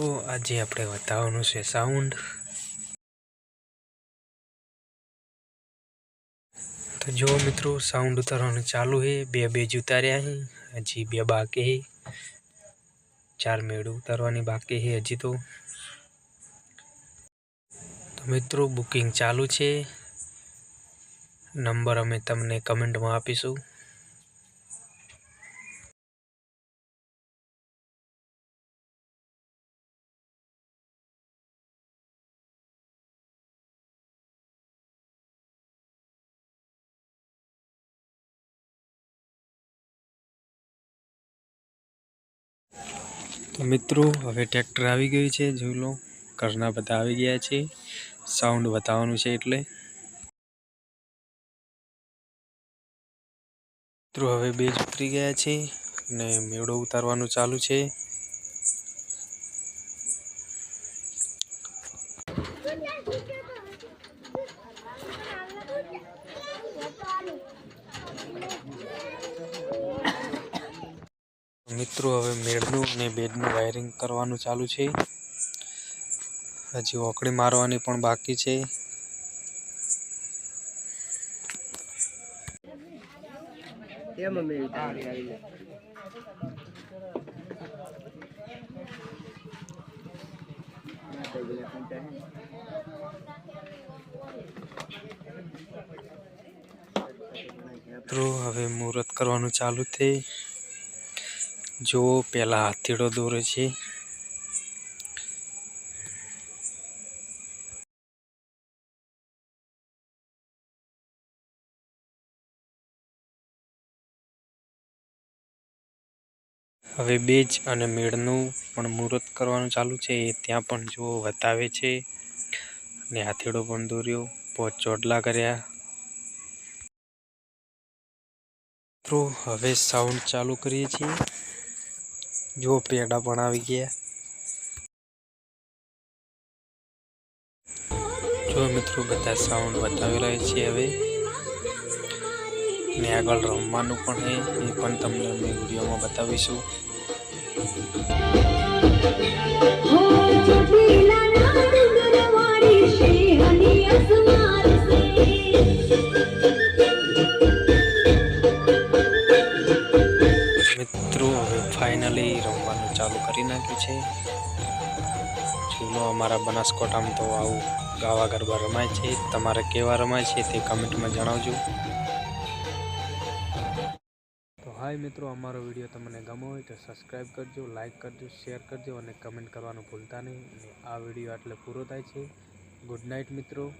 તો આજે આપણે બતાવવાનું છે સાઉન્ડ તો જો મિત્રો સાઉન્ડ ઉતારવાનું ચાલુ છે બે બે જ ઉતાર્યા છે હજી બે બાકી છે ચાર મેળું ઉતારવાની બાકી છે હજી તો. મિત્રો બુકિંગ ચાલુ છે. નંબર અમે તમને કમેન્ટમાં આપીશું. તો મિત્રો, હવે ટ્રેક્ટર આવી ગયું છે, જોઈ લો. ઘરના બધા આવી ગયા છે. સાઉન્ડ બતાવવાનું છે એટલે. મિત્રો, હવે બે ઉતરી ગયા છે ને મેળો ઉતારવાનું ચાલુ છે. મિત્રો, હવે મેળનું અને બેડનું વાયરિંગ કરવાનું ચાલુ છે. હજી ઓકડી મારવાની પણ બાકી છે. મિત્રો, હવે મુહૂર્ત કરવાનું ચાલુ છે. જો પેલા હાથીડો દોરે છે. હવે બેજ અને મેળનું પણ મુહૂર્ત કરવાનું ચાલુ છે. એ ત્યાં પણ જો બતાવે છે. અને હાથીડો પણ દોર્યો. પોચ ચોટલા કર્યા. મિત્રો, હવે સાઉન્ડ ચાલુ કરીએ છીએ. જો પેડા પણ આવી ગયા. જો મિત્રો બધા સાઉન્ડ બતાવી રહ્યા છે હવે. ને આગળ રમવાનું પણ છે, એ પણ તમને અમે વિડીયોમાં બતાવીશું. ફાઇનલી રમવાનું ચાલુ કરી નાખ્યું છે. જૂનો અમારા બનાસકોટામાં તો આવું ગાવા ગરબા રમાય છે. તમારે કેવા રમાય છે તે કમેન્ટમાં જણાવજો. તો હાય મિત્રો, અમારો વીડિયો તમને ગમો હોય તો સબસ્ક્રાઈબ કરજો લાઇક કરજો શેર કરજો અને કમેન્ટ કરવાનું ભૂલતા નહીં. અને આ વીડિયો આટલે પૂરો થાય છે. ગુડ નાઇટ મિત્રો.